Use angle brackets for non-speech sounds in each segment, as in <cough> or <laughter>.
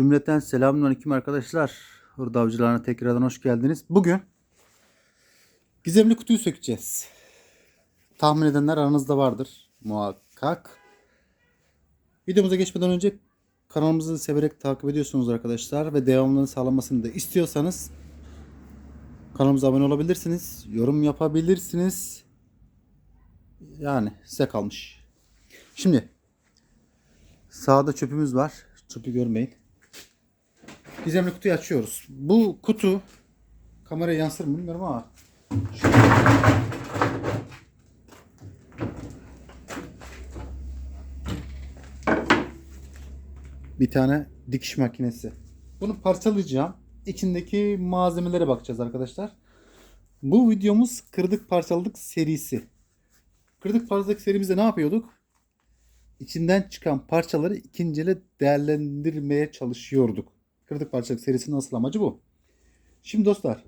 Cümleten selamünaleyküm arkadaşlar. Hurda avcılarına tekrardan hoş geldiniz. Bugün gizemli kutuyu sökeceğiz. Tahmin edenler aranızda vardır muhakkak. Videomuza geçmeden önce kanalımızı severek takip ediyorsunuz arkadaşlar ve devamlılığını sağlamasını da istiyorsanız kanalımıza abone olabilirsiniz, yorum yapabilirsiniz. Yani size kalmış. Şimdi sağda çöpümüz var. Çöpü görmeyin. Gizemli kutuyu açıyoruz. Bu kutu kameraya yansır mı bilmiyorum ama bir tane dikiş makinesi. Bunu parçalayacağım. İçindeki malzemelere bakacağız arkadaşlar. Bu videomuz kırdık parçaladık serisi. Kırdık parçaladık serimizde ne yapıyorduk? İçinden çıkan parçaları ikinci ele değerlendirmeye çalışıyorduk. Kırdık parçalık serisinin asıl amacı bu. Şimdi dostlar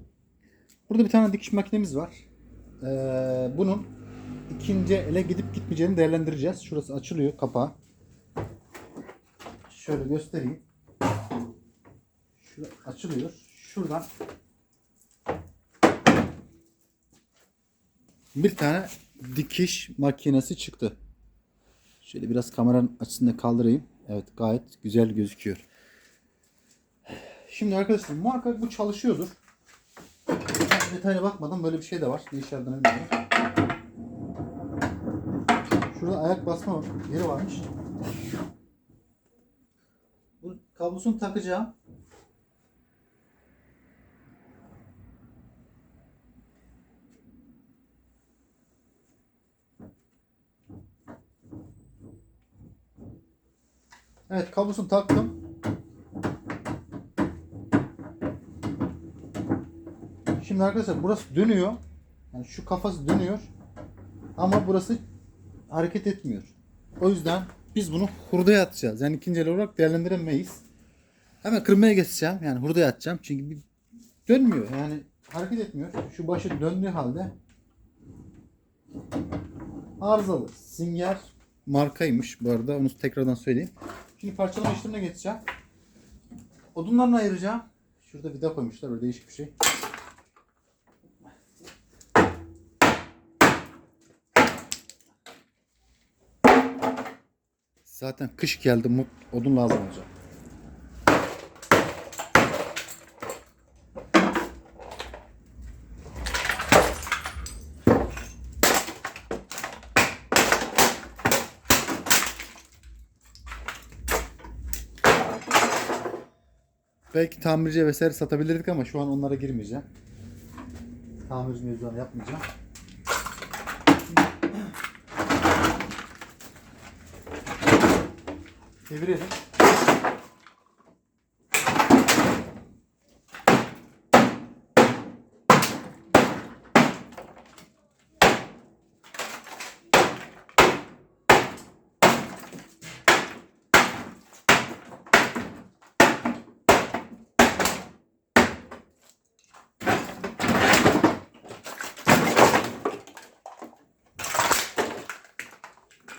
burada bir tane dikiş makinemiz var. Ee, bunun ikinci ele gidip gitmeyeceğini değerlendireceğiz. Şurası açılıyor kapağı. Şöyle göstereyim. Şurada açılıyor. Şuradan bir tane dikiş makinesi çıktı. Şöyle biraz kameranın açısını kaldırayım. Evet gayet güzel gözüküyor. Şimdi arkadaşlar muhakkak bu çalışıyordur. Ben bakmadım. Böyle bir şey de var. Ne işe yaradığını bilmiyorum. Şurada ayak basma yeri varmış. Bu kablosunu takacağım. Evet kablosunu taktım. Şimdi arkadaşlar burası dönüyor. Yani şu kafası dönüyor. Ama burası hareket etmiyor. O yüzden biz bunu hurdaya atacağız. Yani ikinci olarak değerlendiremeyiz. Hemen kırmaya geçeceğim. Yani hurdaya atacağım. Çünkü bir dönmüyor. Yani hareket etmiyor. Şu başı döndüğü halde arızalı. Singer markaymış bu arada. Onu tekrardan söyleyeyim. Şimdi parçalama işlemine geçeceğim. Odunlarını ayıracağım. Şurada vida koymuşlar. Böyle değişik bir şey. Zaten kış geldi. Odun lazım olacak. Belki tamirciye vesaire satabilirdik ama şu an onlara girmeyeceğim. Tamirci mevzularını yapmayacağım. Çevirelim.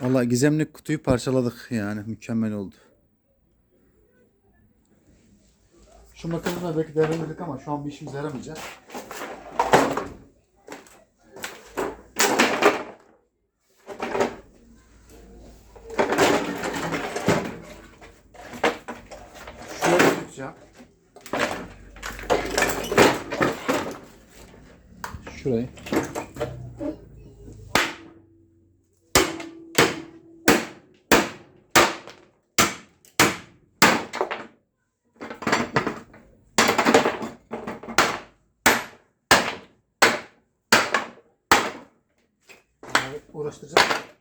Vallahi gizemli kutuyu parçaladık yani mükemmel oldu. Şu makineyi belki değerlendirdik ama şu an bir işimize yaramayacak. Şöyle tutacağım. Şurayı. Uğraştıracağım.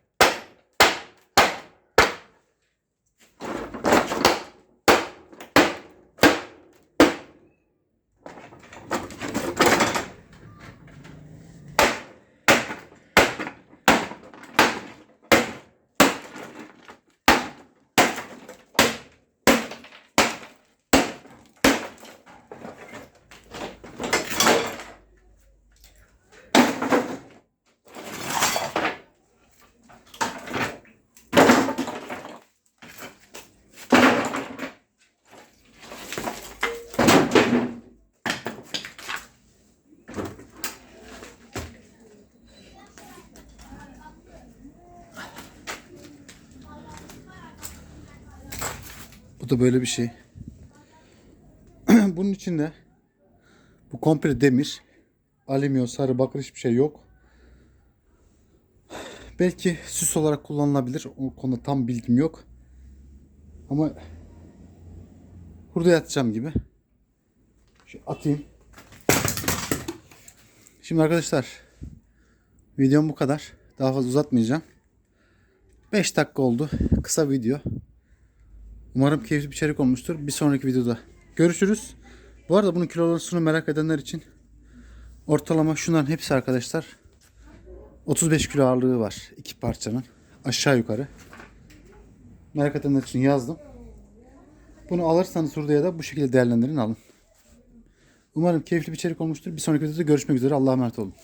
Bu da böyle bir şey. <clears throat> Bunun içinde bu komple demir. Alüminyum, sarı, bakır hiçbir şey yok. Belki süs olarak kullanılabilir. O konuda tam bilgim yok. Ama hurdaya atacağım gibi. Şu atayım. Şimdi arkadaşlar videom bu kadar. Daha fazla uzatmayacağım. 5 dakika oldu. Kısa video. Umarım keyifli bir içerik olmuştur. Bir sonraki videoda görüşürüz. Bu arada bunun kilosunu merak edenler için ortalama şunların hepsi arkadaşlar 35 kilo ağırlığı var iki parçanın aşağı yukarı. Merak edenler için yazdım. Bunu alırsanız hurdaya da bu şekilde değerlendirin alın. Umarım keyifli bir içerik olmuştur. Bir sonraki videoda görüşmek üzere. Allah'a emanet olun.